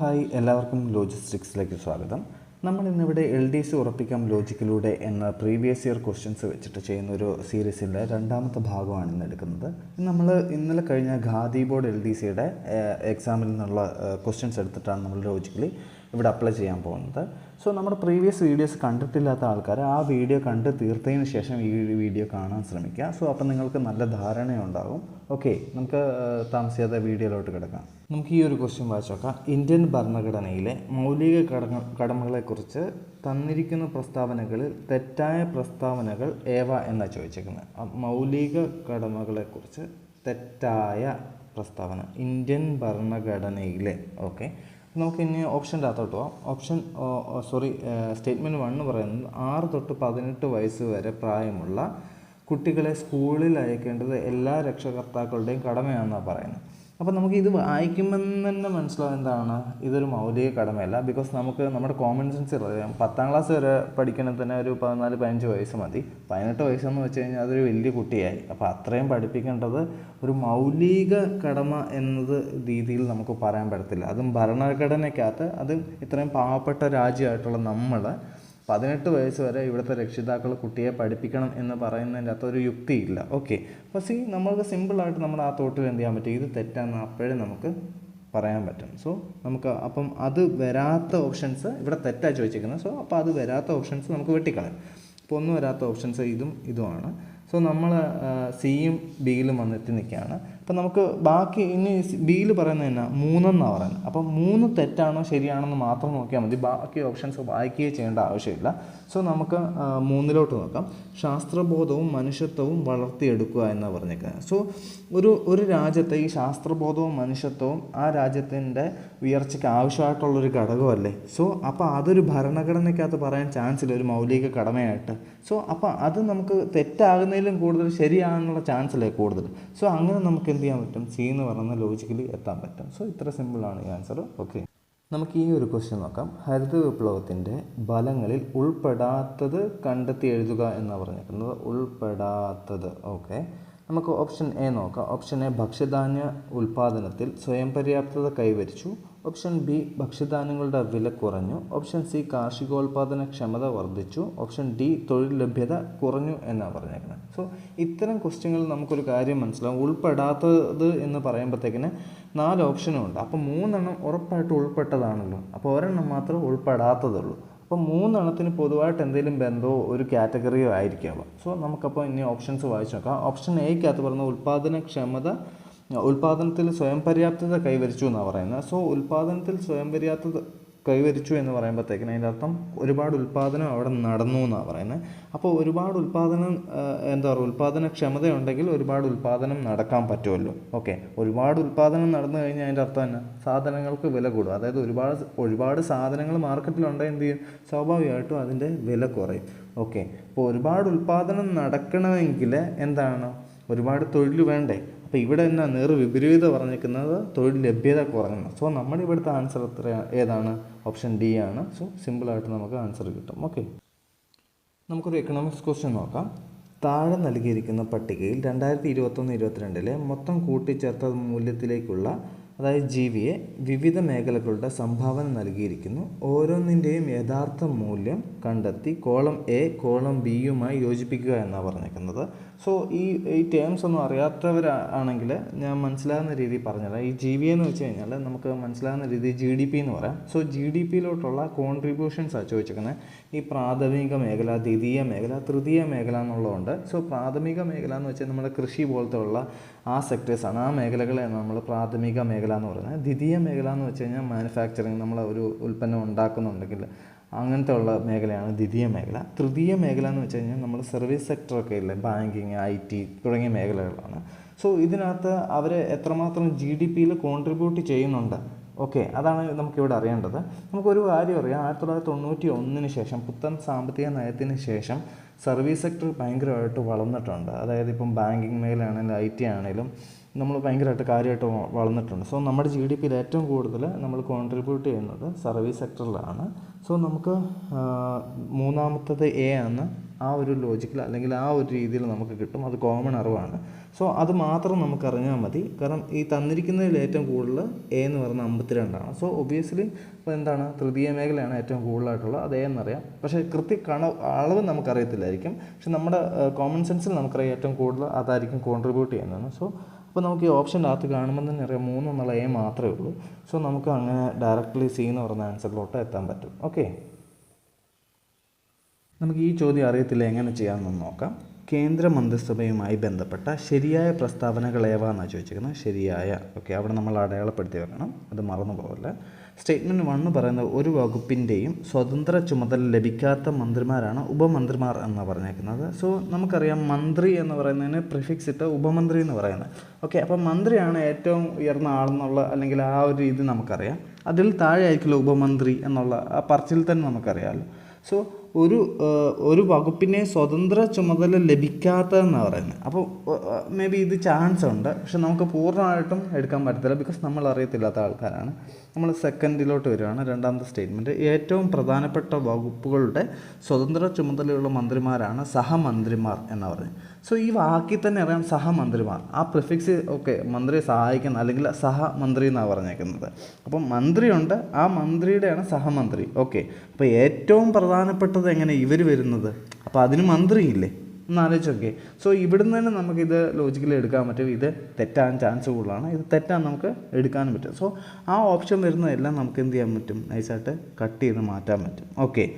Hi എല്ലാവർക്കും ലോജിസ്റ്റിക്സിലേക്ക് സ്വാഗതം. നമ്മൾ ഇന്നിവിടെ എൽ ഡി സി ഉറപ്പിക്കാം ലോജിക്കിലൂടെ എന്ന പ്രീവിയസ് ഇയർ ക്വസ്റ്റ്യൻസ് വെച്ചിട്ട് ചെയ്യുന്ന ഒരു സീരീസിന്റെ രണ്ടാമത്തെ ഭാഗമാണ് ഇന്ന് എടുക്കുന്നത്. നമ്മൾ ഇന്നലെ കഴിഞ്ഞ ഖാദി ബോർഡ് എൽ ഡി സിയുടെ എക്സാമിൽ നിന്നുള്ള ക്വസ്റ്റ്യൻസ് എടുത്തിട്ടാണ് നമ്മൾ ലോജിക്കലി ഇവിടെ അപ്ലൈ ചെയ്യാൻ പോകുന്നത്. സോ നമ്മുടെ പ്രീവിയസ് വീഡിയോസ് കണ്ടിട്ടില്ലാത്ത ആൾക്കാർ ആ വീഡിയോ കണ്ട് തീർത്തതിന് ശേഷം ഈ വീഡിയോ കാണാൻ ശ്രമിക്കുക. സോ അപ്പം നിങ്ങൾക്ക് നല്ല ധാരണയുണ്ടാകും. ഓക്കെ നമുക്ക് താമസിയാതെ വീഡിയോയിലോട്ട് കിടക്കാം. നമുക്ക് ഈ ഒരു ക്വസ്റ്റ്യൻ വായിച്ചു നോക്കാം. ഇന്ത്യൻ ഭരണഘടനയിലെ മൗലിക കടങ്ങ കടമകളെക്കുറിച്ച് തന്നിരിക്കുന്ന പ്രസ്താവനകളിൽ തെറ്റായ പ്രസ്താവനകൾ ഏവ എന്നാണ് ചോദിച്ചേക്കുന്നത് മൗലിക കടമകളെക്കുറിച്ച് തെറ്റായ പ്രസ്താവന. ഇന്ത്യൻ ഭരണഘടനയിലെ. ഓക്കെ. നമുക്ക് ഇനി ഓപ്ഷൻ അകത്തോട്ട് പോവാം. ഓപ്ഷൻ സോറി സ്റ്റേറ്റ്മെന്റ് വണ്ണ് പറയുന്നത് ആറ് തൊട്ട് പതിനെട്ട് വയസ്സ് വരെ പ്രായമുള്ള കുട്ടികളെ സ്കൂളിൽ അയക്കേണ്ടത് എല്ലാ രക്ഷകർത്താക്കളുടെയും കടമയാണെന്നാണ് പറയുന്നത് അപ്പോൾ നമുക്ക് ഇത് വായിക്കുമ്പം തന്നെ മനസ്സിലാവും എന്താണ്? ഇതൊരു മൗലിക കടമയല്ല. ബിക്കോസ് നമുക്ക് നമ്മുടെ കോമൺ സെൻസ് പത്താം ക്ലാസ് വരെ പഠിക്കണമെങ്കിൽ തന്നെ ഒരു പതിനാല് പതിനഞ്ച് വയസ്സ് മതി. പതിനെട്ട് വയസ്സെന്ന് വെച്ച് കഴിഞ്ഞാൽ അതൊരു വലിയ കുട്ടിയായി. അപ്പോൾ അത്രയും പഠിപ്പിക്കേണ്ടത് ഒരു മൗലിക കടമ എന്നത് രീതിയിൽ നമുക്ക് പറയാൻ പറ്റത്തില്ല. അതും ഭരണഘടനയ്ക്കകത്ത് അത് ഇത്രയും പാവപ്പെട്ട രാജ്യമായിട്ടുള്ള നമ്മൾ പതിനെട്ട് വയസ്സ് വരെ ഇവിടുത്തെ രക്ഷിതാക്കൾ കുട്ടിയെ പഠിപ്പിക്കണം എന്ന് പറയുന്നതിന്റെ അകത്ത് ഒരു യുക്തിയില്ല. ഓക്കെ അപ്പോൾ സി നമ്മൾക്ക് സിമ്പിളായിട്ട് നമ്മൾ ആ തോട്ടിൽ എന്ത് ചെയ്യാൻ പറ്റും? ഇത് തെറ്റാന്ന് അപ്പോഴേ നമുക്ക് പറയാൻ പറ്റും. സോ നമുക്ക് അപ്പം അത് വരാത്ത ഓപ്ഷൻസ് ഇവിടെ തെറ്റാ ചോദിച്ചിരിക്കുന്നത്. സോ അപ്പോൾ അത് വരാത്ത ഓപ്ഷൻസ് നമുക്ക് വെട്ടിക്കളയാം. അപ്പോൾ ഒന്നും വരാത്ത ഓപ്ഷൻസ് ഇതും ഇതുമാണ്. സോ നമ്മൾ സിയും ബിയിലും വന്നെത്തി നിൽക്കുകയാണ്. അപ്പം നമുക്ക് ബാക്കി ഇനി ബിയിൽ പറയുന്നത് എന്നാ? മൂന്നെന്നാണ് പറയുന്നത്. അപ്പം മൂന്ന് തെറ്റാണോ ശരിയാണെന്ന് മാത്രം നോക്കിയാൽ മതി. ബാക്കി ഓപ്ഷൻസ് വായിക്കുകയോ ചെയ്യേണ്ട ആവശ്യമില്ല. സോ നമുക്ക് മൂന്നിലോട്ട് നോക്കാം. ശാസ്ത്രബോധവും മനുഷ്യത്വവും വളർത്തിയെടുക്കുക എന്നാണ് പറഞ്ഞേക്കുന്നത്. സോ ഒരു ഒരു രാജ്യത്തെ ഈ ശാസ്ത്രബോധവും മനുഷ്യത്വവും ആ രാജ്യത്തിന്റെ ഉയർച്ചയ്ക്ക് ആവശ്യമായിട്ടുള്ളൊരു ഘടകമല്ലേ? സോ അപ്പോൾ അതൊരു ഭരണഘടനയ്ക്കകത്ത് പറയാൻ ചാൻസ് ഇല്ല ഒരു മൗലിക കടമയായിട്ട്. സോ അപ്പോൾ അത് നമുക്ക് തെറ്റാകുന്നതിലും കൂടുതൽ ശരിയാകാനുള്ള ചാൻസ് അല്ലേ കൂടുതൽ? സോ അങ്ങനെ നമുക്ക് എന്ത് ചെയ്യാൻ പറ്റും. സി എന്ന് പറയുന്ന ലോജിക്കലി എത്താൻ പറ്റും. സോ ഇത്ര സിമ്പിളാണ് ഈ ആൻസർ ഓക്കെ നമുക്ക് ഈ ഒരു ക്വസ്റ്റ്യൻ നോക്കാം. ഹരിത വിപ്ലവത്തിന്റെ ഫലങ്ങളിൽ ഉൾപ്പെടാത്തത് കണ്ടെത്തി എഴുതുക എന്നാണ് പറഞ്ഞിരിക്കുന്നത്. ഉൾപ്പെടാത്തത്. ഓക്കെ നമുക്ക് ഓപ്ഷൻ എ നോക്കാം. ഓപ്ഷൻ എ ഭക്ഷ്യധാന്യ ഉൽപ്പാദനത്തിൽ സ്വയം പര്യാപ്തത കൈവരിച്ചു. ഓപ്ഷൻ ബി ഭക്ഷ്യധാന്യങ്ങളുടെ വില കുറഞ്ഞു. ഓപ്ഷൻ സി കാർഷികോൽപാദന ക്ഷമത വർദ്ധിച്ചു. ഓപ്ഷൻ ഡി തൊഴിൽ ലഭ്യത കുറഞ്ഞു എന്നാണ് പറഞ്ഞേക്കുന്നത് സോ ഇത്തരം ക്വസ്റ്റ്യങ്ങൾ നമുക്കൊരു കാര്യം മനസ്സിലാവും. ഉൾപ്പെടാത്തത് എന്ന് പറയുമ്പോഴത്തേക്കിന് നാല് ഓപ്ഷനും ഉണ്ട്. അപ്പോൾ മൂന്നെണ്ണം ഉറപ്പായിട്ട് ഉൾപ്പെട്ടതാണല്ലോ. അപ്പോൾ ഒരെണ്ണം മാത്രം ഉൾപ്പെടാത്തതുള്ളൂ. അപ്പോൾ മൂന്നെണ്ണത്തിന് പൊതുവായിട്ട് എന്തെങ്കിലും ബന്ധമോ ഒരു കാറ്റഗറിയോ ആയിരിക്കാം. സോ നമുക്കപ്പോൾ ഇനി ഓപ്ഷൻസ് വായിച്ചു നോക്കാം. ഓപ്ഷൻ എയ്ക്കകത്ത് പറയുന്ന ഉൽപ്പാദനക്ഷമത ഉൽപാദനത്തിൽ സ്വയം പര്യാപ്തത കൈവരിച്ചു എന്നാണ് പറയുന്നത്. സോ ഉൽപാദനത്തിൽ സ്വയം പര്യാപ്തത കൈവരിച്ചു എന്ന് പറയുമ്പോഴത്തേക്കിന് അതിന്റെ അർത്ഥം ഒരുപാട് ഉൽപാദനം അവിടെ നടന്നു എന്നാണ് പറയുന്നത്. അപ്പോൾ ഒരുപാട് ഉൽപാദനം എന്താ പറയുക ഉൽപാദനക്ഷമത ഉണ്ടെങ്കിൽ ഒരുപാട് ഉൽപാദനം നടക്കാൻ പറ്റുമല്ലോ. ഓക്കെ. ഒരുപാട് ഉൽപാദനം നടന്നു കഴിഞ്ഞാൽ അതിന്റെ അർത്ഥം തന്നെ സാധനങ്ങൾക്ക് വില കൂടും. അതായത് ഒരുപാട് ഒരുപാട് സാധനങ്ങൾ മാർക്കറ്റിലുണ്ടെങ്കിൽ എന്ത് ചെയ്യും? സ്വാഭാവികമായിട്ടും അതിന്റെ വില കുറയും. ഓക്കെ. അപ്പോൾ ഒരുപാട് ഉൽപാദനം നടക്കണമെങ്കിൽ എന്താണ്? ഒരുപാട് തൊഴിൽ വേണ്ടേ? അപ്പോൾ ഇവിടെ എന്നാ നേർ വിപരീത പറഞ്ഞിരിക്കുന്നത് തൊഴിൽ ലഭ്യത കുറഞ്ഞു സോ നമ്മുടെ ഇവിടുത്തെ ആൻസർ എത്ര ഏതാണ്? ഓപ്ഷൻ ഡി ആണ്. സോ സിമ്പിളായിട്ട് നമുക്ക് ആൻസർ കിട്ടും. ഓക്കെ നമുക്കൊരു എക്കണോമിക്സ് ക്വസ്റ്റ്യൻ നോക്കാം. താഴെ നൽകിയിരിക്കുന്ന പട്ടികയിൽ രണ്ടായിരത്തി ഇരുപത്തൊന്ന് ഇരുപത്തിരണ്ടിലെ മൊത്തം കൂട്ടിച്ചേർത്ത മൂല്യത്തിലേക്കുള്ള അതായത് ജി വിയെ വിവിധ മേഖലകളുടെ സംഭാവന നൽകിയിരിക്കുന്നു. ഓരോന്നിന്റെയും യഥാർത്ഥ മൂല്യം കണ്ടെത്തി കോളം എ കോളം ബിയുമായി യോജിപ്പിക്കുക എന്നാണ് പറഞ്ഞേക്കുന്നത്. സോ ഈ ഈ ടേംസ് ഒന്നും അറിയാത്തവരാണെങ്കിൽ ഞാൻ മനസ്സിലാകുന്ന രീതിയിൽ പറഞ്ഞുതരാം. ഈ ജി വി എന്ന് വെച്ച് കഴിഞ്ഞാൽ നമുക്ക് മനസ്സിലാകുന്ന രീതിയിൽ ജി ഡി പി എന്ന് പറയാം. സോ ജി ഡി പിയിലോട്ടുള്ള കോൺട്രിബ്യൂഷൻസാണ് ചോദിച്ചിരിക്കുന്നത് ഈ പ്രാഥമിക മേഖല ദ്വിതീയ മേഖല തൃതീയ മേഖല എന്നുള്ളതുകൊണ്ട് സോ പ്രാഥമിക മേഖല എന്ന് വെച്ചാൽ നമ്മുടെ കൃഷി പോലത്തെ ഉള്ള ആ സെക്ടേഴ്സാണ് ആ മേഖലകളെയാണ് നമ്മൾ പ്രാഥമിക മേഖല എന്ന് പറയുന്നത്. ദ്വിതീയ മേഖല എന്ന് വെച്ച് കഴിഞ്ഞാൽ മാനുഫാക്ചറിങ് നമ്മൾ ഒരു ഉൽപ്പന്നം ഉണ്ടാക്കുന്നുണ്ടെങ്കിൽ അങ്ങനത്തെ ഉള്ള മേഖലയാണ് ദ്വിതീയ മേഖല. തൃതീയ മേഖല എന്ന് വെച്ച് കഴിഞ്ഞാൽ നമ്മൾ സർവീസ് സെക്ടറൊക്കെ ഇല്ലേ? ബാങ്കിങ് ഐ ടി തുടങ്ങിയ മേഖലകളാണ്. സോ ഇതിനകത്ത് അവർ എത്രമാത്രം ജി ഡി പിയിൽ കോൺട്രിബ്യൂട്ട് ചെയ്യുന്നുണ്ട്? ഓക്കെ അതാണ് നമുക്കിവിടെ അറിയേണ്ടത്. നമുക്കൊരു കാര്യം അറിയാം. ആയിരത്തി തൊള്ളായിരത്തി തൊണ്ണൂറ്റി ഒന്നിന് ശേഷം പുത്തൻ സാമ്പത്തിക നയത്തിന് ശേഷം സർവീസ് സെക്ടർ ഭയങ്കരമായിട്ട് വളർന്നിട്ടുണ്ട്. അതായത് ഇപ്പം ബാങ്കിങ് മേഖലയാണെങ്കിലും ഐ ടി ആണെങ്കിലും നമ്മൾ ഭയങ്കരമായിട്ട് കാര്യമായിട്ട് വളർന്നിട്ടുണ്ട്. സോ നമ്മുടെ ജി ഡി പിയിൽ ഏറ്റവും കൂടുതൽ നമ്മൾ കോൺട്രിബ്യൂട്ട് ചെയ്യുന്നത് സർവീസ് സെക്ടറിലാണ് സോ നമുക്ക് മൂന്നാമത്തത് എ ആണ്. ആ ഒരു ലോജിക്കിൽ അല്ലെങ്കിൽ ആ ഒരു രീതിയിൽ നമുക്ക് കിട്ടും. അത് കോമൺ അറിവാണ്. സോ അത് മാത്രം നമുക്ക് അറിഞ്ഞാൽ മതി. കാരണം ഈ തന്നിരിക്കുന്നതിൽ ഏറ്റവും കൂടുതൽ എ എന്ന് പറയുന്നത് അമ്പത്തിരണ്ടാണ്. സോ ഒബിയസ്ലി ഇപ്പോൾ എന്താണ്? തൃതീയ മേഖലയാണ് ഏറ്റവും കൂടുതലായിട്ടുള്ളത്. അത് എ എന്നറിയാം. പക്ഷേ കൃത്യ കണ അളവ് നമുക്കറിയത്തില്ലായിരിക്കും. പക്ഷെ നമ്മുടെ കോമൺ സെൻസിൽ നമുക്കറിയാം ഏറ്റവും കൂടുതൽ അതായിരിക്കും കോൺട്രിബ്യൂട്ട് ചെയ്യുന്നത് സോ അപ്പോൾ നമുക്ക് ഈ ഓപ്ഷന്റെ അകത്ത് കാണുമ്പോൾ തന്നെ അറിയാം മൂന്ന് എന്നുള്ള എ മാത്രമേ ഉള്ളൂ. സോ നമുക്ക് അങ്ങനെ ഡയറക്റ്റ്ലി സി എന്ന് പറഞ്ഞ ആൻസറിലോട്ട് എത്താൻ പറ്റും. ഓക്കെ നമുക്ക് ഈ ചോദ്യം അറിയത്തില്ല എങ്ങനെ ചെയ്യാമെന്ന് നോക്കാം. കേന്ദ്ര മന്ത്രിസഭയുമായി ബന്ധപ്പെട്ട ശരിയായ പ്രസ്താവനകൾ ഏവാന്നാണ് ചോദിച്ചിരിക്കുന്നത്? ശരിയായ. ഓക്കെ അവിടെ നമ്മൾ അടയാളപ്പെടുത്തി വെക്കണം. അത് മറന്നു പോകല്ല സ്റ്റേറ്റ്മെന്റ് വണ്ണ് പറയുന്നത് ഒരു വകുപ്പിന്റെയും സ്വതന്ത്ര ചുമതല ലഭിക്കാത്ത മന്ത്രിമാരാണ് ഉപമന്ത്രിമാർ എന്ന് പറഞ്ഞേക്കുന്നത്. സോ നമുക്കറിയാം മന്ത്രി എന്ന് പറയുന്നതിന് പ്രിഫിക്സ് ഇട്ട് ഉപമന്ത്രി എന്ന് പറയുന്നത്. ഓക്കെ അപ്പോൾ മന്ത്രിയാണ് ഏറ്റവും ഉയർന്ന ആളെന്നുള്ള അല്ലെങ്കിൽ ആ ഒരു രീതി നമുക്കറിയാം. അതിൽ താഴെ ആയിരിക്കില്ല ഉപമന്ത്രി എന്നുള്ള ആ പറച്ചിൽ തന്നെ നമുക്കറിയാമല്ലോ സോ ഒരു ഒരു വകുപ്പിനെ സ്വതന്ത്ര ചുമതല ലഭിക്കാത്തതെന്നാണ് പറയുന്നത്. അപ്പോൾ മേ ബി ഇത് ചാൻസ് ഉണ്ട്. പക്ഷെ നമുക്ക് പൂർണമായിട്ടും എടുക്കാൻ പറ്റത്തില്ല ബിക്കോസ് നമ്മൾ അറിയത്തില്ലാത്ത ആൾക്കാരാണ്. നമ്മൾ സെക്കൻഡിലോട്ട് വരികയാണ്. രണ്ടാമത്തെ സ്റ്റേറ്റ്മെന്റ് ഏറ്റവും പ്രധാനപ്പെട്ട വകുപ്പുകളുടെ സ്വതന്ത്ര ചുമതലയുള്ള മന്ത്രിമാരാണ് സഹമന്ത്രിമാർ എന്ന് പറയുന്നത്. സോ ഈ വാക്കിൽ തന്നെ അറിയാം സഹമന്ത്രിമാർ. ആ പ്രിഫിക്സ് ഓക്കെ മന്ത്രിയെ സഹായിക്കുന്ന അല്ലെങ്കിൽ സഹമന്ത്രി എന്നാണ് പറഞ്ഞേക്കുന്നത്. അപ്പം മന്ത്രിയുണ്ട് ആ മന്ത്രിയുടെയാണ് സഹമന്ത്രി. ഓക്കെ അപ്പോൾ ഏറ്റവും പ്രധാനപ്പെട്ടത് എങ്ങനെ ഇവർ വരുന്നത്? അപ്പോൾ അതിന് മന്ത്രിയില്ലേ? നോക്കിയേ. സോ ഇവിടുന്ന് തന്നെ നമുക്കിത് ലോജിക്കലി എടുക്കാൻ പറ്റും. ഇത് തെറ്റാൻ ചാൻസ് കൂടുതലാണ്. ഇത് തെറ്റാൻ നമുക്ക് എടുക്കാനും പറ്റും. സോ ആ ഓപ്ഷൻ വരുന്നതെല്ലാം നമുക്ക് എന്ത് ചെയ്യാൻ പറ്റും? നൈസായിട്ട് കട്ട് ചെയ്ത് മാറ്റാൻ പറ്റും. ഓക്കെ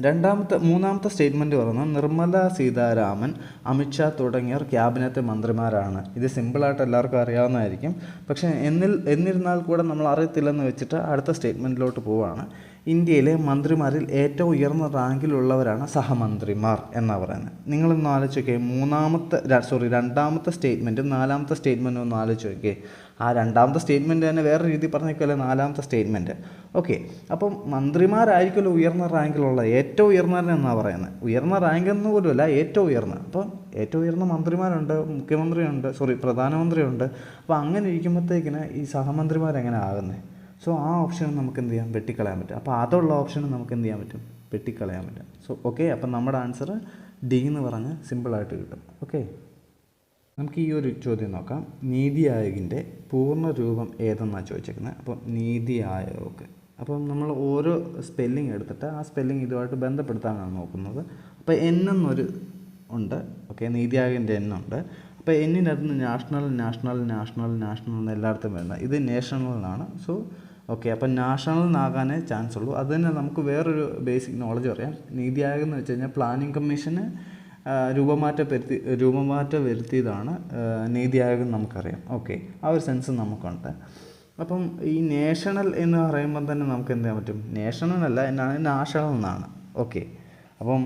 രണ്ടാമത്തെ മൂന്നാമത്തെ സ്റ്റേറ്റ്മെന്റ് പറയുന്നത് നിർമ്മല സീതാരാമൻ അമിത്ഷാ തുടങ്ങിയവർ ക്യാബിനറ്റ് മന്ത്രിമാരാണ്. ഇത് സിമ്പിളായിട്ട് എല്ലാവർക്കും അറിയാവുന്നതായിരിക്കും. പക്ഷേ എന്നിൽ എന്നിരുന്നാൽ കൂടെ നമ്മൾ അറിയത്തില്ലെന്ന് വെച്ചിട്ട് അടുത്ത സ്റ്റേറ്റ്മെന്റിലോട്ട് പോവുകയാണ് ഇന്ത്യയിലെ മന്ത്രിമാരിൽ ഏറ്റവും ഉയർന്ന റാങ്കിലുള്ളവരാണ് സഹമന്ത്രിമാർ എന്നാണ് പറയുന്നത്. നിങ്ങളൊന്ന് ആലോചിച്ച് നോക്കിയേ മൂന്നാമത്തെ സോറി രണ്ടാമത്തെ സ്റ്റേറ്റ്മെന്റും നാലാമത്തെ സ്റ്റേറ്റ്മെന്റും ഒന്ന് ആലോചിച്ച് നോക്കിയേ. ആ രണ്ടാമത്തെ സ്റ്റേറ്റ്മെന്റ് തന്നെ വേറെ രീതി പറഞ്ഞേക്കല്ലേ നാലാമത്തെ സ്റ്റേറ്റ്മെന്റ് ഓക്കെ അപ്പം മന്ത്രിമാരായിരിക്കുമല്ലോ ഉയർന്ന റാങ്കിലുള്ള ഏറ്റവും ഉയർന്നവരെന്നാണ് പറയുന്നത്? ഉയർന്ന റാങ്ക് എന്ന് പോലുമല്ല ഏറ്റവും ഉയർന്ന. അപ്പം ഏറ്റവും ഉയർന്ന മന്ത്രിമാരുണ്ട് മുഖ്യമന്ത്രിയുണ്ട് സോറി പ്രധാനമന്ത്രിയുണ്ട്. അപ്പോൾ അങ്ങനെ ഇരിക്കുമ്പോഴത്തേക്കിന് ഈ സഹമന്ത്രിമാരെങ്ങനെ ആകുന്നത് സോ ആ ഓപ്ഷൻ നമുക്ക് എന്ത് ചെയ്യാം വെട്ടിക്കളയാൻ പറ്റും. അപ്പോൾ അതുള്ള ഓപ്ഷൻ നമുക്ക് എന്ത് ചെയ്യാൻ പറ്റും? വെട്ടിക്കളയാൻ പറ്റും. സോ ഓക്കെ അപ്പം നമ്മുടെ ആൻസർ ഡി എന്ന് പറഞ്ഞ് സിമ്പിളായിട്ട് കിട്ടും. ഓക്കെ നമുക്ക് ഈ ഒരു ചോദ്യം നോക്കാം. നീതി ആയോഗിന്റെ പൂർണ രൂപം ഏതെന്നാണ് ചോദിച്ചേക്കുന്നത്? അപ്പോൾ നീതി ആയോഗ് അപ്പം നമ്മൾ ഓരോ സ്പെല്ലിംഗ് എടുത്തിട്ട് ആ സ്പെല്ലിംഗ് ഇതുമായിട്ട് ബന്ധപ്പെടുത്താനാണ് നോക്കുന്നത്. അപ്പോൾ എൻ എന്നൊരു ഉണ്ട്. ഓക്കെ നീതി ആയോഗിന്റെ ഉണ്ട്. അപ്പോൾ എന്നിന്റെ അടുത്ത് നാഷണൽ നാഷണൽ നാഷണൽ നാഷണൽ എന്ന് എല്ലായിടത്തും വരുന്നത്. ഇത് നാഷണലിനാണ് സോ ഓക്കെ അപ്പം നാഷണലിനാകാനേ ചാൻസ് ഉള്ളൂ. അത് തന്നെ നമുക്ക് വേറൊരു ബേസിക് നോളജ് പറയാം നീതി ആയോഗ് എന്ന് വെച്ച് കഴിഞ്ഞാൽ പ്ലാനിംഗ് കമ്മീഷന് രൂപമാറ്റം വരുത്തി രൂപമാറ്റം വരുത്തിയതാണ് നീതി ആയോഗ് നമുക്കറിയാം. ഓക്കെ ആ ഒരു സെൻസ് നമുക്കുണ്ട്. അപ്പം ഈ നേഷണൽ എന്ന് പറയുമ്പം തന്നെ നമുക്ക് എന്ത് ചെയ്യാൻ പറ്റും? നേഷണൽ അല്ല എന്നാണ് നാഷണൽ എന്നാണ്. ഓക്കെ അപ്പം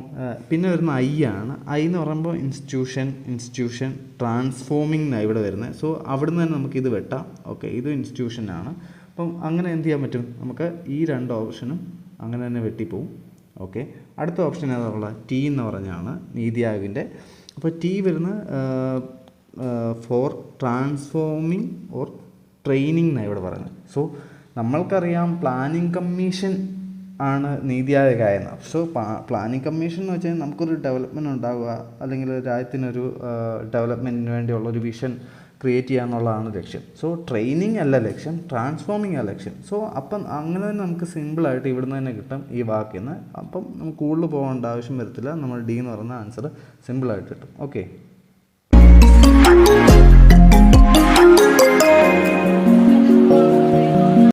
പിന്നെ വരുന്ന ഐ ആണ്. ഐ എന്ന് പറയുമ്പോൾ ഇൻസ്റ്റിറ്റ്യൂഷൻ ഇൻസ്റ്റിറ്റ്യൂഷൻ ട്രാൻസ്ഫോമിംഗ് എന്നാണ് ഇവിടെ വരുന്നത് സോ അവിടുന്ന് തന്നെ നമുക്ക് ഇത് വെട്ടാം. ഓക്കെ ഇത് ഇൻസ്റ്റിറ്റ്യൂഷനാണ് അപ്പം അങ്ങനെ എന്ത് ചെയ്യാൻ പറ്റും? നമുക്ക് ഈ രണ്ട് ഓപ്ഷനും അങ്ങനെ തന്നെ വെട്ടിപ്പോവും. ഓക്കെ അടുത്ത ഓപ്ഷൻ ഏതാണുള്ള ടി എന്ന് പറഞ്ഞാണ് നീതി ആയോഗിന്റെ അപ്പോൾ ടി വരുന്ന ഫോർ ട്രാൻസ്ഫോമിങ് ഓർ ട്രെയിനിങ് എന്നാണ് ഇവിടെ പറയുന്നത്. സോ നമ്മൾക്കറിയാം പ്ലാനിങ് കമ്മീഷൻ ആണ് നീതി ആയോഗായെന്ന് സോ പ്ലാനിങ് കമ്മീഷൻ എന്ന് വെച്ചാൽ നമുക്കൊരു ഡെവലപ്മെന്റ് ഉണ്ടാവുക അല്ലെങ്കിൽ രാജ്യത്തിനൊരു ഡെവലപ്മെന്റിന് വേണ്ടിയുള്ളൊരു വിഷൻ ക്രിയേറ്റ് ചെയ്യുക എന്നുള്ളതാണ് ലക്ഷ്യം. സോ ട്രെയിനിങ് അല്ല ലക്ഷ്യം ട്രാൻസ്ഫോമിങ് ആ ലക്ഷ്യം. സോ അപ്പം അങ്ങനെ തന്നെ നമുക്ക് സിമ്പിളായിട്ട് ഇവിടുന്ന് തന്നെ കിട്ടും ഈ വാക്കിൽ നിന്ന് അപ്പം നമുക്ക് കൂടുതൽ പോകേണ്ട ആവശ്യം വരത്തില്ല. നമ്മൾ ഡി എന്ന് പറയുന്ന ആൻസർ സിമ്പിളായിട്ട് കിട്ടും. ഓക്കെ